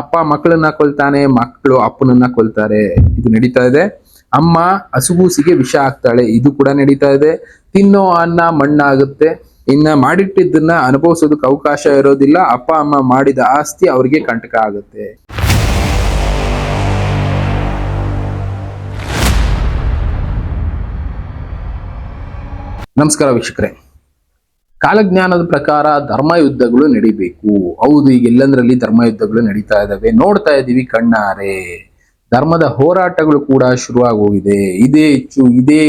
ಅಪ್ಪ ಮಕ್ಕಳನ್ನ ಕೊಲ್ತಾನೆ, ಮಕ್ಕಳು ಅಪ್ಪನನ್ನ ಕೊಲ್ತಾರೆ. ಇದು ನಡೀತಾ ಇದೆ. ಅಮ್ಮ ಹಸುಗೂಸಿಗೆ ವಿಷ ಹಾಕ್ತಾಳೆ. ಇದು ಕೂಡ ನಡೀತಾ ಇದೆ. ತಿನ್ನೋ ಅನ್ನ ಮಣ್ಣಾಗುತ್ತೆ. ಇನ್ನ ಮಾಡಿಟ್ಟಿದ್ದನ್ನ ಅನುಭವಿಸೋದಕ್ಕೆ ಅವಕಾಶ ಇರೋದಿಲ್ಲ. ಅಪ್ಪ, ಅಮ್ಮ ಮಾಡಿದ ಆಸ್ತಿ ಅವ್ರಿಗೆ ಕಂಟಕ ಆಗುತ್ತೆ. ನಮಸ್ಕಾರ ವೀಕ್ಷಕರೇ. ಕಾಲಜ್ಞಾನದ ಪ್ರಕಾರ ಧರ್ಮ ಯುದ್ಧಗಳು ನಡಿಬೇಕು. ಹೌದು, ಈಗ ಎಲ್ಲಂದ್ರಲ್ಲಿ ಧರ್ಮ ಯುದ್ಧಗಳು ನಡೀತಾ ಇದ್ದಾವೆ ನೋಡ್ತಾ ಇದ್ದೀವಿ ಕಣ್ಣಾರೆ. ಧರ್ಮದ ಹೋರಾಟಗಳು ಕೂಡ ಶುರುವಾಗೋಗಿದೆ. ಇದೇ ಹೆಚ್ಚು, ಇದೇ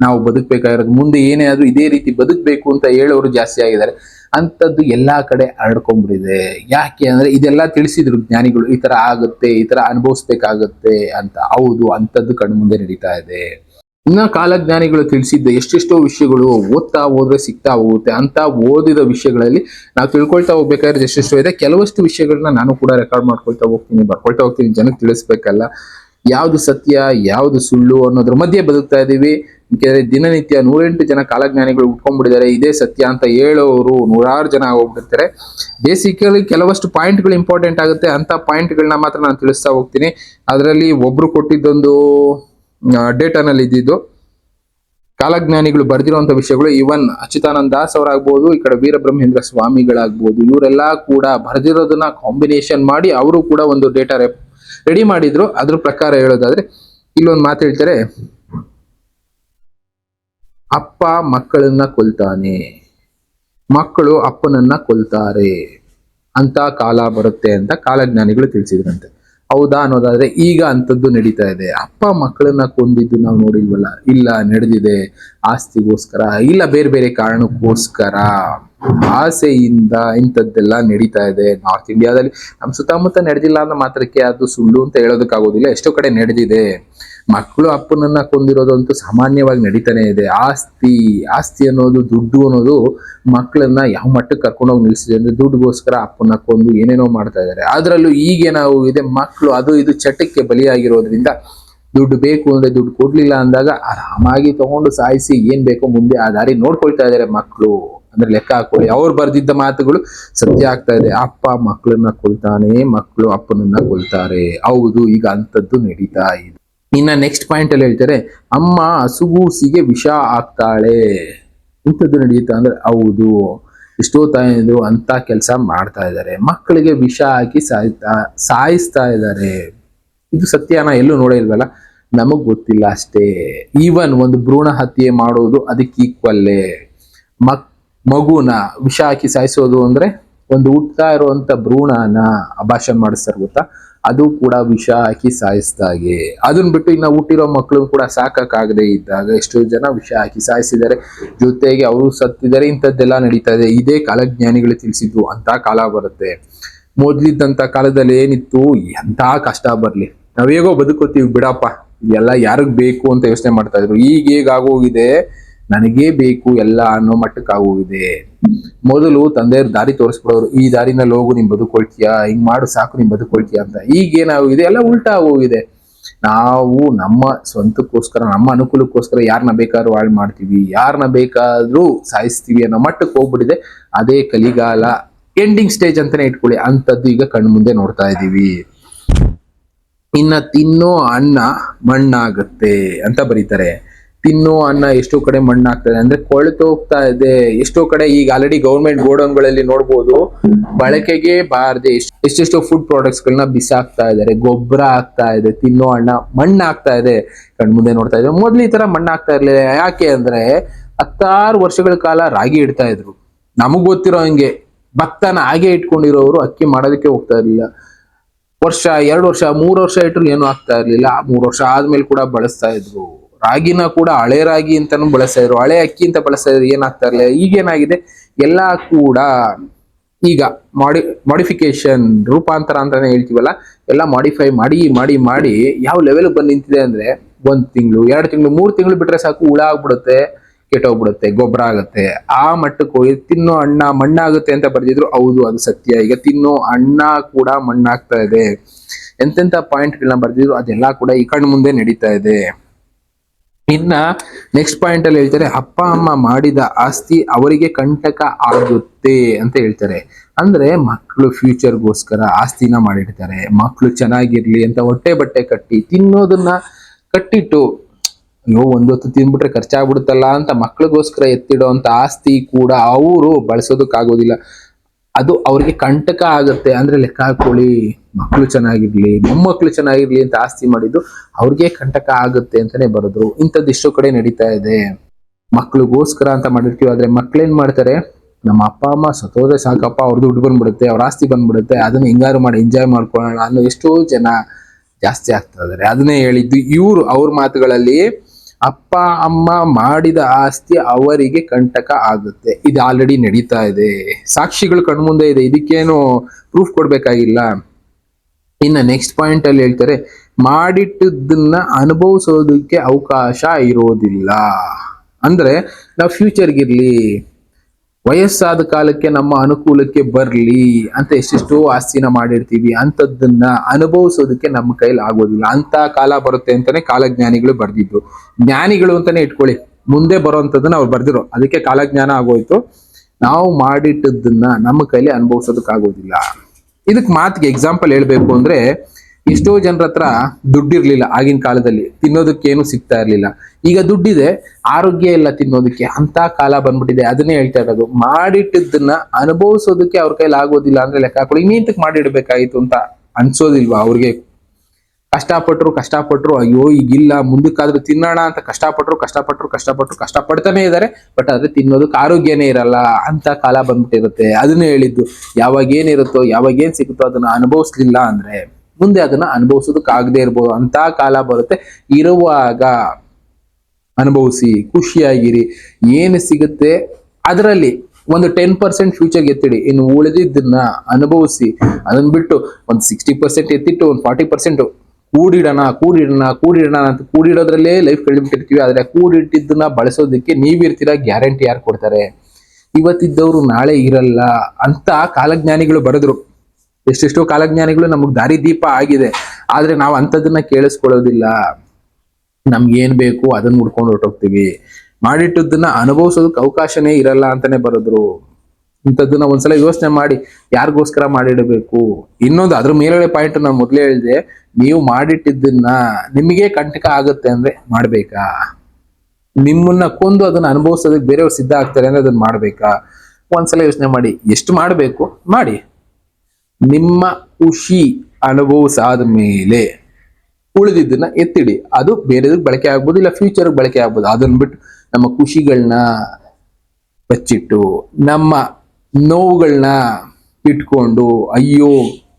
ನಾವು ಬದುಕಬೇಕಾಗಿರೋದು. ಮುಂದೆ ಏನೇ ಆದ್ರೂ ಇದೇ ರೀತಿ ಬದುಕಬೇಕು ಅಂತ ಹೇಳೋರು ಜಾಸ್ತಿ ಆಗಿದ್ದಾರೆ. ಅಂಥದ್ದು ಎಲ್ಲಾ ಕಡೆ ಹರಡ್ಕೊಂಡ್ಬಿಟ್ಟಿದೆ ಯಾಕೆ ಅಂದ್ರೆ ಇದೆಲ್ಲ ತಿಳಿಸಿದ್ರು ಜ್ಞಾನಿಗಳು, ಈ ತರ ಆಗುತ್ತೆ, ಈ ತರ ಅನುಭವಿಸ್ಬೇಕಾಗತ್ತೆ ಅಂತ. ಹೌದು, ಅಂಥದ್ದು ಕಣ್ಮುಂದೆ ನಡೀತಾ ಇದೆ. ಇನ್ನ ಕಾಲಜ್ಞಾನಿಗಳು ತಿಳಿಸಿದ್ದ ಎಷ್ಟೆಷ್ಟೋ ವಿಷಯಗಳು ಓದ್ತಾ ಹೋದ್ರೆ ಸಿಗ್ತಾ ಹೋಗುತ್ತೆ, ಅಂತ ಓದಿದ ವಿಷಯಗಳಲ್ಲಿ ನಾವು ತಿಳ್ಕೊಳ್ತಾ ಹೋಗ್ಬೇಕಾದ್ರೆ ಎಷ್ಟೆಷ್ಟೋ ಇದೆ. ಕೆಲವಷ್ಟು ವಿಷಯಗಳನ್ನ ನಾನು ಕೂಡ ರೆಕಾರ್ಡ್ ಮಾಡ್ಕೊಳ್ತಾ ಹೋಗ್ತೀನಿ, ಬರ್ಕೊಳ್ತಾ ಹೋಗ್ತೀನಿ ಜನಕ್ಕೆ ತಿಳಿಸ್ಬೇಕಲ್ಲ. ಯಾವ್ದು ಸತ್ಯ, ಯಾವ್ದು ಸುಳ್ಳು ಅನ್ನೋದ್ರ ಮಧ್ಯೆ ಬದುಕ್ತಾ ಇದೀವಿ. ಯಾಕೆಂದ್ರೆ ದಿನನಿತ್ಯ ನೂರೆಂಟು ಜನ ಕಾಲಜ್ಞಾನಿಗಳು ಉಟ್ಕೊಂಡ್ಬಿಟ್ಟಿದ್ದಾರೆ. ಇದೇ ಸತ್ಯ ಅಂತ ಹೇಳೋರು ನೂರಾರು ಜನ ಆಗೋಗ್ಬಿಡ್ತಾರೆ ಬೇಸಿಕಲಿ ಕೆಲವಷ್ಟು ಪಾಯಿಂಟ್ಗಳು ಇಂಪಾರ್ಟೆಂಟ್ ಆಗುತ್ತೆ. ಅಂತ ಪಾಯಿಂಟ್ಗಳನ್ನ ಮಾತ್ರ ನಾನು ತಿಳಿಸ್ತಾ ಹೋಗ್ತೀನಿ. ಅದರಲ್ಲಿ ಒಬ್ರು ಕೊಟ್ಟಿದ್ದೊಂದು ಡೇಟಾನಲ್ಲಿ ಇದ್ದಿದ್ದು. ಕಾಲಜ್ಞಾನಿಗಳು ಬರೆದಿರುವಂತ ವಿಷಯಗಳು ಇವನ್ ಅಚ್ಯುತಾನಂದ ದಾಸ್ ಅವರಾಗ್ಬೋದು, ಈ ಕಡೆ ವೀರಬ್ರಹ್ಮೇಂದ್ರ ಸ್ವಾಮಿಗಳಾಗ್ಬೋದು, ಇವರೆಲ್ಲ ಕೂಡ ಬರೆದಿರೋದನ್ನ ಕಾಂಬಿನೇಷನ್ ಮಾಡಿ ಅವರು ಕೂಡ ಒಂದು ಡೇಟಾ ರೆಡಿ ಮಾಡಿದ್ರು. ಅದ್ರ ಪ್ರಕಾರ ಹೇಳೋದಾದ್ರೆ, ಇಲ್ಲೊಂದು ಮಾತು ಹೇಳ್ತಾರೆ, ಅಪ್ಪ ಮಕ್ಕಳನ್ನ ಕೊಲ್ತಾನೆ, ಮಕ್ಕಳು ಅಪ್ಪನನ್ನ ಕೊಲ್ತಾರೆ ಅಂತ ಕಾಲ ಬರುತ್ತೆ ಅಂತ ಕಾಲಜ್ಞಾನಿಗಳು ತಿಳಿಸಿದ್ರಂತೆ. ಹೌದಾ ಅನ್ನೋದಾದ್ರೆ ಈಗ ಅಂಥದ್ದು ನಡೀತಾ ಇದೆ. ಅಪ್ಪ ಮಕ್ಕಳನ್ನ ಕೊಂದಿದ್ದು ನಾವು ನೋಡಿಲ್ವಲ್ಲ? ಇಲ್ಲ, ನಡೆದಿದೆ. ಆಸ್ತಿಗೋಸ್ಕರ, ಇಲ್ಲ ಬೇರೆ ಬೇರೆ ಕಾರಣಕ್ಕೋಸ್ಕರ. ಆಸೆಯಿಂದ ಇಂಥದ್ದೆಲ್ಲ ನಡೀತಾ ಇದೆ ನಾರ್ತ್ ಇಂಡಿಯಾದಲ್ಲಿ. ನಮ್ಮ ಸುತ್ತಮುತ್ತ ನಡೆದಿಲ್ಲ ಅನ್ನೋ ಮಾತ್ರಕ್ಕೆ ಅದು ಸುಳ್ಳು ಅಂತ ಹೇಳೋದಕ್ಕಾಗೋದಿಲ್ಲ. ಎಷ್ಟೋ ಕಡೆ ನಡೆದಿದೆ. ಮಕ್ಕಳು ಅಪ್ಪನನ್ನ ಕೊಂದಿರೋದಂತೂ ಸಾಮಾನ್ಯವಾಗಿ ನಡೀತಾನೆ ಇದೆ. ಆಸ್ತಿ ಆಸ್ತಿ ಅನ್ನೋದು, ದುಡ್ಡು ಅನ್ನೋದು ಮಕ್ಕಳನ್ನ ಯಾವ ಮಟ್ಟಕ್ಕೆ ಕರ್ಕೊಂಡೋಗಿ ನಿಲ್ಸಿದೆ ಅಂದ್ರೆ ದುಡ್ಡುಗೋಸ್ಕರ ಅಪ್ಪನ ಕೊಂದು ಏನೇನೋ ಮಾಡ್ತಾ ಇದ್ದಾರೆ. ಅದರಲ್ಲೂ ಈಗ ನಾವು ಇದೆ ಮಕ್ಕಳು, ಅದು ಇದು ಚಟಕ್ಕೆ ಬಲಿಯಾಗಿರೋದ್ರಿಂದ ದುಡ್ಡು ಬೇಕು ಅಂದ್ರೆ ದುಡ್ಡು ಕೊಡ್ಲಿಲ್ಲ ಅಂದಾಗ ಆರಾಮಾಗಿ ತಗೊಂಡು ಸಾಯಿಸಿ ಏನ್ ಬೇಕೋ ಮುಂದೆ ಆ ದಾರಿ ನೋಡ್ಕೊಳ್ತಾ ಇದ್ದಾರೆ ಮಕ್ಕಳು. ಅಂದ್ರೆ ಲೆಕ್ಕ ಹಾಕೊಳ್ಳಿ. ಅವ್ರು ಬರ್ದಿದ್ದ ಮಾತುಗಳು ಸತ್ಯ ಆಗ್ತಾ ಇದೆ. ಅಪ್ಪ ಮಕ್ಕಳನ್ನ ಕೊಲ್ತಾನೆ ಮಕ್ಕಳು ಅಪ್ಪನನ್ನ ಕೊಲ್ತಾರೆ. ಹೌದು, ಈಗ ಅಂಥದ್ದು ನಡೀತಾ ಇದೆ. ಇನ್ನ ನೆಕ್ಸ್ಟ್ ಪಾಯಿಂಟ್ ಅಲ್ಲಿ ಹೇಳ್ತಾರೆ, ಅಮ್ಮ ಹಸುಗೂಸಿಗೆ ವಿಷ ಹಾಕ್ತಾಳೆ. ಇಂಥದ್ದು ನಡೆಯುತ್ತಾ ಅಂದ್ರೆ ಹೌದು, ಎಷ್ಟೋ ತಾಯಂದ್ರು ಅಂತ ಕೆಲಸ ಮಾಡ್ತಾ ಇದ್ದಾರೆ ಮಕ್ಕಳಿಗೆ ವಿಷ ಹಾಕಿ ಸಾಯ್ತಾ, ಸಾಯಿಸ್ತಾ ಇದ್ದಾರೆ ಇದು ಸತ್ಯನ ಎಲ್ಲೂ ನೋಡಿಲ್ವಲ್ಲ ನಮಗ್ ಗೊತ್ತಿಲ್ಲ ಅಷ್ಟೇ. ಈವನ್ ಒಂದು ಭ್ರೂಣ ಹತ್ಯೆ ಮಾಡೋದು ಅದಕ್ಕೆ ಈಕ್ವಲ್ಲೇ ಮಕ್ ಮಗುನ ವಿಷ ಹಾಕಿ ಸಾಯಿಸೋದು ಅಂದ್ರೆ ಒಂದು ಹುಟ್ತಾ ಇರುವಂತ ಭ್ರೂಣನ ಅಭಾಷಣ ಮಾಡಿಸ್ತಾರೆ ಗೊತ್ತಾ? ಅದು ಕೂಡ ವಿಷ ಹಾಕಿ ಸಾಯಿಸ್ದಾಗೆ ಅದನ್ನ ಬಿಟ್ಟು ಇನ್ನ ಹುಟ್ಟಿರೋ ಮಕ್ಕಳು ಕೂಡ ಸಾಕಾಗದೆ ಇದ್ದಾಗ ಎಷ್ಟೋ ಜನ ವಿಷ ಹಾಕಿ ಸಾಯಿಸಿದ್ದಾರೆ. ಜೊತೆಗೆ ಅವರು ಸತ್ತಿದ್ದಾರೆ, ಇಂಥದ್ದೆಲ್ಲ ನಡೀತಾ ಇದೆ. ಇದೇ ಕಾಲಜ್ಞಾನಿಗಳು ತಿಳಿಸಿದ್ರು ಅಂತ ಕಾಲ ಬರುತ್ತೆ. ಮೊದ್ಲಿದ್ದಂತ ಕಾಲದಲ್ಲಿ ಏನಿತ್ತು? ಎಂತ ಕಷ್ಟ ಬರ್ಲಿ. ನಾವ್ ಹೇಗೋ ಬದುಕೋತೀವಿ ಬಿಡಪ್ಪ. ಎಲ್ಲ ಯಾರಿಗ್ ಬೇಕು ಅಂತ ಯೋಚನೆ ಮಾಡ್ತಾ ಇದ್ರು. ಈಗ ಹೇಗ್ ಆಗೋಗಿದೆ? ನನಗೇ ಬೇಕು ಎಲ್ಲ ಅನ್ನೋ ಮಟ್ಟಕ್ಕೆ ಆಗೋಗಿದೆ. ಮೊದಲು ತಂದೆಯವ್ರ ದಾರಿ ತೋರಿಸ್ಬಿಡೋರು ಈ ದಾರಿನಲ್ಲಿ ಹೋಗು ನಿಮ್ ಬದುಕೊಳ್ತೀಯಾ? ಹಿಂಗ್ ಮಾಡು, ಸಾಕು ನಿಮ್ ಬದುಕೊಳ್ತೀಯಾ ಅಂತ. ಈಗ ಏನಾಗೋಗಿದೆ ಎಲ್ಲ ಉಲ್ಟಾ ಆಗೋಗಿದೆ. ನಾವು ನಮ್ಮ ಸ್ವಂತಕ್ಕೋಸ್ಕರ, ನಮ್ಮ ಅನುಕೂಲಕ್ಕೋಸ್ಕರ ಯಾರನ್ನ ಬೇಕಾದ್ರೂ ಹಾಳು ಮಾಡ್ತೀವಿ. ಯಾರನ್ನ ಬೇಕಾದ್ರೂ ಸಾಯಿಸ್ತೀವಿ ಅನ್ನೋ ಮಟ್ಟಕ್ಕೆ ಹೋಗ್ಬಿಟ್ಟಿದೆ. ಅದೇ ಕಲಿಗಾಲ. ಎಂಡಿಂಗ್ ಸ್ಟೇಜ್ ಅಂತಾನೆ ಇಟ್ಕೊಳ್ಳಿ. ಅಂಥದ್ದು ಈಗ ಕಣ್ಣು ಮುಂದೆ ನೋಡ್ತಾ ಇದ್ದೀವಿ ಇನ್ನ ತಿನ್ನೋ ಅನ್ನ ಮಣ್ಣಾಗತ್ತೆ ಅಂತ ಬರೀತಾರೆ. ತಿನ್ನೋ ಅನ್ನ ಎಷ್ಟೋ ಕಡೆ ಮಣ್ಣಾಗ್ತದೆ. ಅಂದ್ರೆ ಕೊಳೆತು ಹೋಗ್ತಾ ಇದೆ. ಎಷ್ಟೋ ಕಡೆ ಈಗ ಆಲ್ರೆಡಿ ಗೌರ್ಮೆಂಟ್ ಗೋಡೌನ್ಗಳಲ್ಲಿ ನೋಡ್ಬೋದು ಬಳಕೆಗೆ ಬಾರದೆ ಎಷ್ಟೆಷ್ಟೋ ಫುಡ್ ಪ್ರಾಡಕ್ಟ್ಸ್ ಗಳನ್ನ ಬಿಸಾಕ್ತಾ ಇದ್ದಾರೆ ಗೊಬ್ಬರ ಆಗ್ತಾ ಇದೆ ತಿನ್ನೋ ಅನ್ನ ಮಣ್ಣಾಗ್ತಾ ಇದೆ. ಕಣ್ಮುಂದೆ ನೋಡ್ತಾ ಇದ್ರೆ ಮೊದ್ಲು ಈ ತರ ಮಣ್ಣಾಗ್ತಾ ಇರ್ಲಿಲ್ಲ. ಯಾಕೆ ಅಂದ್ರೆ ಹತ್ತಾರು ವರ್ಷಗಳ ಕಾಲ ರಾಗಿ ಇಡ್ತಾ ಇದ್ರು. ನಮಗ್ ಗೊತ್ತಿರೋ ಹಂಗೆ. ಭಕ್ತನ ಹಾಗೆ ಇಟ್ಕೊಂಡಿರೋರು ಅಕ್ಕಿ ಮಾಡೋದಕ್ಕೆ ಹೋಗ್ತಾ ಇರ್ಲಿಲ್ಲ. ವರ್ಷ ಎರಡು ವರ್ಷ ಮೂರು ವರ್ಷ ಇಟ್ಟರು ಏನು ಆಗ್ತಾ ಇರ್ಲಿಲ್ಲ. ಮೂರು ವರ್ಷ ಆದ್ಮೇಲೆ ಕೂಡ ಬಳಸ್ತಾ ಇದ್ರು. ರಾಗಿನ ಕೂಡ ಹಳೆ ರಾಗಿ ಅಂತಾನು ಬಳಸ್ತಾ ಇದ್ರು. ಹಳೆ ಅಕ್ಕಿ ಅಂತ ಬಳಸ್ತಾ ಇದ್ರು. ಏನಾಗ್ತಾ ಇರಲಿಲ್ಲ. ಈಗೇನಾಗಿದೆ? ಎಲ್ಲ ಕೂಡ ಈಗ ಮಾಡಿ ಮಾಡಿಫಿಕೇಶನ್ ರೂಪಾಂತರ ಅಂತಾನೆ ಹೇಳ್ತೀವಲ್ಲ, ಎಲ್ಲ ಮಾಡಿಫೈ ಮಾಡಿ ಮಾಡಿ ಮಾಡಿ ಯಾವ ಲೆವೆಲ್ ಬಂದು ನಿಂತಿದೆ ಅಂದ್ರೆ ಒಂದ್ ತಿಂಗಳು, ಎರಡು ತಿಂಗಳು, ಮೂರು ತಿಂಗಳು ಬಿಟ್ರೆ ಸಾಕು ಹುಳ ಆಗ್ಬಿಡುತ್ತೆ, ಕೆಟ್ಟೋಗ್ಬಿಡುತ್ತೆ, ಗೊಬ್ಬರ ಆಗುತ್ತೆ. ಆ ಮಟ್ಟಕ್ಕೆ ಹೋಗಿ ತಿನ್ನೋ ಅಣ್ಣ ಮಣ್ಣಾಗುತ್ತೆ ಅಂತ ಬರ್ದಿದ್ರು, ಹೌದು, ಅದು ಸತ್ಯ. ಈಗ ತಿನ್ನೋ ಅಣ್ಣ ಕೂಡ ಮಣ್ಣಾಗ್ತಾ ಇದೆ. ಎಂತೆಂತ ಪಾಯಿಂಟ್ಗಳನ್ನ ಬರ್ದಿದ್ರು, ಅದೆಲ್ಲ ಕೂಡ ಈ ಕಣ್ಣು ಮುಂದೆ ನಡೀತಾ ಇದೆ. ಇನ್ನ ನೆಕ್ಸ್ಟ್ ಪಾಯಿಂಟ್ ಅಲ್ಲಿ ಹೇಳ್ತಾರೆ, ಅಪ್ಪ, ಅಮ್ಮ ಮಾಡಿದ ಆಸ್ತಿ ಅವರಿಗೆ ಕಂಟಕ ಆಗುತ್ತೆ ಅಂತ ಹೇಳ್ತಾರೆ. ಅಂದ್ರೆ ಮಕ್ಕಳು ಫ್ಯೂಚರ್ಗೋಸ್ಕರ ಆಸ್ತಿನ ಮಾಡಿರ್ತಾರೆ ಮಕ್ಕಳು ಚೆನ್ನಾಗಿರ್ಲಿ ಅಂತ ಹೊಟ್ಟೆ ಬಟ್ಟೆ ಕಟ್ಟಿ ತಿನ್ನೋದನ್ನ ಕಟ್ಟಿಟ್ಟು, ಅಯ್ಯೋ ಒಂದೊತ್ತು ತಿನ್ಬಿಟ್ರೆ ಖರ್ಚಾಗ್ಬಿಡುತ್ತಲ್ಲ ಅಂತ ಮಕ್ಳಿಗೋಸ್ಕರ ಎತ್ತಿಡೋ ಅಂತ ಆಸ್ತಿ ಕೂಡ ಅವರು ಬಳಸೋದಕ್ಕಾಗೋದಿಲ್ಲ. ಅದು ಅವ್ರಿಗೆ ಕಂಟಕ ಆಗುತ್ತೆ. ಅಂದ್ರೆ ಲೆಕ್ಕ ಹಾಕೊಳ್ಳಿ ಮಕ್ಕಳು ಚೆನ್ನಾಗಿರ್ಲಿ ಮೊಮ್ಮಕ್ಕಳು ಚೆನ್ನಾಗಿರ್ಲಿ ಅಂತ ಆಸ್ತಿ ಮಾಡಿದ್ದು ಅವ್ರಿಗೆ ಕಂಟಕ ಆಗುತ್ತೆ ಅಂತಾನೆ ಬರೋದು ಇಂಥದ್ದು ಎಷ್ಟೋ ಕಡೆ ನಡೀತಾ ಇದೆ. ಮಕ್ಳಿಗೋಸ್ಕರ ಅಂತ ಮಾಡಿರ್ತೀವಿ, ಆದ್ರೆ ಮಕ್ಳೇನ್ ಮಾಡ್ತಾರೆ? ನಮ್ಮ ಅಪ್ಪ, ಅಮ್ಮ ಸತ್ತೋದ್ರೆ ಸಾಕಪ್ಪ ಅವ್ರ ದುಡ್ಡು ಬಂದ್ಬಿಡುತ್ತೆ, ಅವ್ರ ಆಸ್ತಿ ಬಂದ್ಬಿಡುತ್ತೆ, ಅದನ್ನ ಹಿಂಗಾರು ಮಾಡಿ ಎಂಜಾಯ್ ಮಾಡ್ಕೊಳ್ಳೋಣ ಅನ್ನೋ ಎಷ್ಟೋ ಜನ ಜಾಸ್ತಿ ಆಗ್ತಾ ಇದಾರೆ. ಅದನ್ನೇ ಹೇಳಿದ್ದು, ಇವರು ಅವ್ರ ಮಾತುಗಳಲ್ಲಿ ಅಪ್ಪ, ಅಮ್ಮ ಮಾಡಿದ ಆಸ್ತಿ ಅವರಿಗೆ ಕಂಟಕ ಆಗುತ್ತೆ. ಇದು ಆಲ್ರೆಡಿ ನಡೀತಾ ಇದೆ. ಸಾಕ್ಷಿಗಳು ಕಣ್ಮುಂದೆ ಇದೆ. ಇದಕ್ಕೇನು ಪ್ರೂಫ್ ಕೊಡ್ಬೇಕಾಗಿಲ್ಲ. ಇನ್ನ ನೆಕ್ಸ್ಟ್ ಪಾಯಿಂಟ್ ಅಲ್ಲಿ ಹೇಳ್ತಾರೆ ಮಾಡಿಟ್ಟದನ್ನ ಅನುಭವಿಸೋದಕ್ಕೆ ಅವಕಾಶ ಇರೋದಿಲ್ಲ. ಅಂದ್ರೆ ನಾವು ಫ್ಯೂಚರ್ಗಿರ್ಲಿ ವಯಸ್ಸಾದ ಕಾಲಕ್ಕೆ ನಮ್ಮ ಅನುಕೂಲಕ್ಕೆ ಬರ್ಲಿ ಅಂತ ಎಷ್ಟೆಷ್ಟೋ ಆಸ್ತಿನ ಮಾಡಿರ್ತೀವಿ, ಅಂಥದ್ದನ್ನ ಅನುಭವಿಸೋದಕ್ಕೆ ನಮ್ಮ ಕೈಲಿ ಆಗೋದಿಲ್ಲ. ಅಂತ ಕಾಲ ಬರುತ್ತೆ ಅಂತಾನೆ ಕಾಲಜ್ಞಾನಿಗಳು ಬರ್ದಿದ್ರು. ಜ್ಞಾನಿಗಳು ಅಂತಾನೆ ಇಟ್ಕೊಳ್ಳಿ, ಮುಂದೆ ಬರೋಂಥದ್ದನ್ನ ಅವ್ರು ಬರ್ದಿರೋ, ಅದಕ್ಕೆ ಕಾಲಜ್ಞಾನ ಆಗೋಯ್ತು. ನಾವು ಮಾಡಿಟ್ಟದ್ದನ್ನ ನಮ್ಮ ಕೈಲಿ ಅನುಭವಿಸೋದಕ್ಕಾಗೋದಿಲ್ಲ. ಇದಕ್ ಮಾತಿಗೆ ಎಕ್ಸಾಂಪಲ್ ಹೇಳ್ಬೇಕು ಅಂದ್ರೆ ಎಷ್ಟೋ ಜನರ ಹತ್ರ ದುಡ್ಡಿರ್ಲಿಲ್ಲ ಆಗಿನ ಕಾಲದಲ್ಲಿ, ತಿನ್ನೋದಕ್ಕೆ ಏನು ಸಿಗ್ತಾ ಇರ್ಲಿಲ್ಲ. ಈಗ ದುಡ್ಡಿದೆ, ಆರೋಗ್ಯ ಇಲ್ಲ ತಿನ್ನೋದಕ್ಕೆ ಅಂತ ಕಾಲ ಬಂದ್ಬಿಟ್ಟಿದೆ. ಅದನ್ನೇ ಹೇಳ್ತಾ ಇರೋದು. ಮಾಡಿಟ್ಟಿದ್ದನ್ನ ಅನುಭವಿಸೋದಕ್ಕೆ ಅವ್ರ ಕೈಲಿ ಆಗೋದಿಲ್ಲ ಅಂದ್ರೆ ಲೆಕ್ಕ ಹಾಕೊಳ್ಳಿ. ಇನ್ನೇಂತಕ್ ಮಾಡಿಡ್ಬೇಕಾಗಿತ್ತು ಅಂತ ಅನ್ಸೋದಿಲ್ವಾ ಅವ್ರಿಗೆ? ಕಷ್ಟಪಟ್ರು ಕಷ್ಟಪಟ್ರು, ಅಯ್ಯೋ, ಈಗಿಲ್ಲ, ಮುಂದಕ್ಕಾದ್ರೂ ತಿನ್ನೋಣ ಅಂತ ಕಷ್ಟಪಟ್ಟರು ಕಷ್ಟಪಟ್ಟರು ಕಷ್ಟಪಟ್ಟರು ಕಷ್ಟಪಡ್ತಾನೆ ಇದ್ದಾರೆ. ಬಟ್ ಆದ್ರೆ ತಿನ್ನೋದಕ್ಕೆ ಆರೋಗ್ಯನೇ ಇರಲ್ಲ ಅಂತ ಕಾಲ ಬಂದ್ಬಿಟ್ಟಿರುತ್ತೆ. ಅದನ್ನೇ ಹೇಳಿದ್ದು, ಯಾವಾಗ ಏನಿರುತ್ತೋ, ಯಾವಾಗ ಏನು ಸಿಗುತ್ತೋ ಅದನ್ನ ಅನುಭವಿಸ್ಲಿಲ್ಲ ಅಂದ್ರೆ ಮುಂದೆ ಅದನ್ನ ಅನುಭವಿಸೋದಕ್ಕೆ ಆಗದೆ ಇರ್ಬೋದು. ಅಂತ ಕಾಲ ಬರುತ್ತೆ. ಇರುವಾಗ ಅನುಭವಿಸಿ, ಖುಷಿಯಾಗಿರಿ. ಏನು ಸಿಗುತ್ತೆ? ಅದರಲ್ಲಿ ಒಂದು ಟೆನ್ ಪರ್ಸೆಂಟ್ ಫ್ಯೂಚರ್ಗೆ ಎತ್ತಿಡಿ. ಇನ್ನು ಉಳಿದಿದ್ದನ್ನ ಅನುಭವಿಸಿ. ಅದನ್ನ ಬಿಟ್ಟು ಒಂದು ಸಿಕ್ಸ್ಟಿ ಪರ್ಸೆಂಟ್ ಎತ್ತಿಟ್ಟು, ಒಂದು ಫಾರ್ಟಿ ಪರ್ಸೆಂಟ್ ಕೂಡಿಡೋಣ ಕೂಡಿಡೋಣ ಕೂಡಿಡೋಣ ಅಂತ ಕೂಡಿಡೋದ್ರಲ್ಲೇ ಲೈಫ್ ಕಳೆದ್ಬಿಟ್ಟಿರ್ತೀವಿ. ಆದ್ರೆ ಕೂಡಿಟ್ಟಿದ್ದನ್ನ ಬಳಸೋದಕ್ಕೆ ನೀವಿರ್ತೀರಾ ಗ್ಯಾರಂಟಿ ಯಾರು ಕೊಡ್ತಾರೆ? ಇವತ್ತಿದ್ದವರು ನಾಳೆ ಇರಲ್ಲ ಅಂತ ಕಾಲಜ್ಞಾನಿಗಳು ಬರೆದ್ರು ಎಷ್ಟೆಷ್ಟೋ ಕಾಲಜ್ಞಾನಿಗಳು ನಮಗೆ ದಾರಿದೀಪ ಆಗಿದೆ. ಆದ್ರೆ ನಾವು ಅಂಥದ್ದನ್ನ ಕೇಳಿಸ್ಕೊಳ್ಳೋದಿಲ್ಲ. ನಮ್ಗೆ ಏನು ಬೇಕು ಅದನ್ನ ಮುಡ್ಕೊಂಡು ಹೊರಟೋಗ್ತೀವಿ. ಮಾಡಿಟ್ಟದ್ದನ್ನ ಅನುಭವಿಸೋದಕ್ಕೆ ಅವಕಾಶನೇ ಇರಲ್ಲ ಅಂತಾನೆ ಬರೆದ್ರು. ಇಂಥದ್ದನ್ನ ಒಂದ್ಸಲ ಯೋಚನೆ ಮಾಡಿ, ಯಾರಿಗೋಸ್ಕರ ಮಾಡಿಡಬೇಕು? ಇನ್ನೊಂದು ಅದ್ರ ಮೇಲ್ಗಡೆ ಪಾಯಿಂಟ್ ನಾನು ಮೊದಲೇ ಹೇಳಿದೆ, ನೀವು ಮಾಡಿಟ್ಟಿದ್ದನ್ನ ನಿಮಗೆ ಕಂಟಕ ಆಗುತ್ತೆ ಅಂದ್ರೆ ಮಾಡ್ಬೇಕಾ? ನಿಮ್ಮನ್ನ ಕೊಂದು ಅದನ್ನ ಅನುಭವಿಸೋದಕ್ಕೆ ಬೇರೆಯವ್ರು ಸಿದ್ಧ ಆಗ್ತಾರೆ ಅಂದ್ರೆ ಅದನ್ನ ಮಾಡ್ಬೇಕಾ? ಒಂದ್ಸಲ ಯೋಚನೆ ಮಾಡಿ, ಎಷ್ಟು ಮಾಡಬೇಕು? ಮಾಡಿ. ನಿಮ್ಮ ಖುಷಿ ಅನುಭವಿಸಾದ ಮೇಲೆ ಉಳಿದಿದ್ದನ್ನ ಎತ್ತಿಡಿ. ಅದು ಬೇರೆದಕ್ಕೆ ಬಳಕೆ ಆಗ್ಬೋದು, ಇಲ್ಲ ಫ್ಯೂಚರ್ ಬಳಕೆ ಆಗ್ಬೋದು. ಅದನ್ನ ಬಿಟ್ಟು ನಮ್ಮ ಖುಷಿಗಳನ್ನ ಬಚ್ಚಿಟ್ಟು, ನಮ್ಮ ನೋವುಗಳನ್ನ ಇಟ್ಕೊಂಡು, ಅಯ್ಯೋ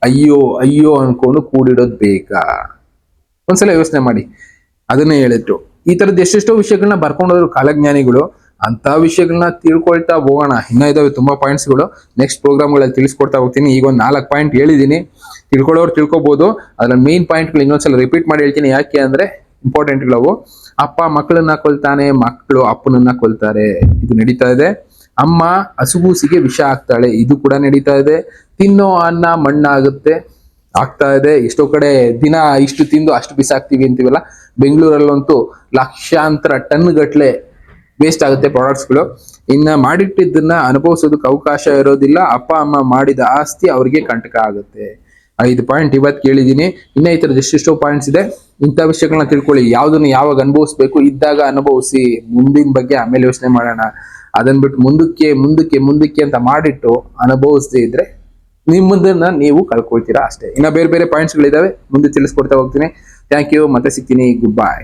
ಅಯ್ಯೋ ಅಯ್ಯೋ ಅನ್ಕೊಂಡು ಕೂಡಿಡೋದು ಬೇಕಾ ಒಂದ್ಸಲ ಯೋಚನೆ ಮಾಡಿ. ಅದನ್ನೇ ಹೇಳಿದ್ರು. ಈ ತರದ್ ಎಷ್ಟೆಷ್ಟೋ ವಿಷಯಗಳನ್ನ ಬರ್ಕೊಂಡೋದ್ರು ಕಾಲಜ್ಞಾನಿಗಳು. ಅಂತ ವಿಷಯಗಳನ್ನ ತಿಳ್ಕೊಳ್ತಾ ಹೋಗೋಣ. ಇನ್ನ ಇದಾವೆ ತುಂಬಾ ಪಾಯಿಂಟ್ಸ್ಗಳು ನೆಕ್ಸ್ಟ್ ಪ್ರೋಗ್ರಾಮ್ಗಳಲ್ಲಿ ತಿಳಿಸ್ಕೊಡ್ತಾ ಹೋಗ್ತೀನಿ. ಈಗ ಒಂದು ನಾಲ್ಕು ಪಾಯಿಂಟ್ ಹೇಳಿದ್ದೀನಿ ತಿಳ್ಕೊಳ್ಳೋರು ತಿಳ್ಕೊಬಹುದು ಅದ್ರ ಮೇನ್ ಪಾಯಿಂಟ್ಗಳು ಇನ್ನೊಂದ್ಸಲ ರಿಪೀಟ್ ಮಾಡಿ ಹೇಳ್ತೀನಿ. ಯಾಕೆ ಅಂದ್ರೆ ಇಂಪಾರ್ಟೆಂಟ್ಗಳವು ಅಪ್ಪ ಮಕ್ಕಳನ್ನ ಕೊಲ್ತಾನೆ, ಮಕ್ಕಳು ಅಪ್ಪನನ್ನ ಕೊಲ್ತಾರೆ. ಇದು ನಡೀತಾ ಇದೆ. ಅಮ್ಮ ಹಸುಗೂಸಿಗೆ ವಿಷ ಆಗ್ತಾಳೆ ಇದು ಕೂಡ ನಡೀತಾ ಇದೆ. ತಿನ್ನೋ ಅನ್ನ ಮಣ್ಣಾಗುತ್ತೆ. ಆಗ್ತಾ ಇದೆ. ಎಷ್ಟೋ ಕಡೆ ದಿನ ಇಷ್ಟು ತಿಂದು ಅಷ್ಟು ಬಿಸಾಕ್ತಿವಿ ಅಂತೀವಲ್ಲ. ಬೆಂಗಳೂರಲ್ಲಂತೂ ಲಕ್ಷಾಂತರ ಟನ್ ಗಟ್ಲೆ ವೇಸ್ಟ್ ಆಗುತ್ತೆ ಪ್ರಾಡಕ್ಟ್ಸ್ಗಳು ಇನ್ನ ಮಾಡಿಟ್ಟಿದ್ದನ್ನ ಅನುಭವಿಸೋದಕ್ಕೆ ಅವಕಾಶ ಇರೋದಿಲ್ಲ. ಅಪ್ಪ, ಅಮ್ಮ ಮಾಡಿದ ಆಸ್ತಿ ಅವ್ರಿಗೆ ಕಂಟಕ ಆಗುತ್ತೆ. ಐದು ಪಾಯಿಂಟ್ ಇವತ್ತು ಕೇಳಿದ್ದೀನಿ. ಇನ್ನ ಈ ಥರದ ಎಷ್ಟೆಷ್ಟೋ ಪಾಯಿಂಟ್ಸ್ ಇದೆ. ಇಂಥ ವಿಷಯಗಳನ್ನ ತಿಳ್ಕೊಳ್ಳಿ. ಯಾವುದನ್ನು ಯಾವಾಗ ಅನುಭವಿಸ್ಬೇಕು ಇದ್ದಾಗ ಅನುಭವಿಸಿ. ಮುಂದಿನ ಬಗ್ಗೆ ಆಮೇಲೆ ಯೋಚನೆ ಮಾಡೋಣ. ಅದನ್ನ ಬಿಟ್ಟು ಮುಂದಕ್ಕೆ ಮುಂದಕ್ಕೆ ಮುಂದಕ್ಕೆ ಅಂತ ಮಾಡಿಟ್ಟು ಅನುಭವಿಸದೇ ಇದ್ರೆ ನಿಮ್ಮದನ್ನ ನೀವು ಕಳ್ಕೊಳ್ತೀರಾ ಅಷ್ಟೇ. ಇನ್ನ ಬೇರೆ ಬೇರೆ ಪಾಯಿಂಟ್ಸ್ಗಳಿದಾವೆ ಮುಂದೆ ತಿಳಿಸ್ಕೊಡ್ತಾ ಹೋಗ್ತೀನಿ. ಥ್ಯಾಂಕ್ ಯು ಮತ್ತೆ ಸಿಗ್ತೀನಿ. Good bye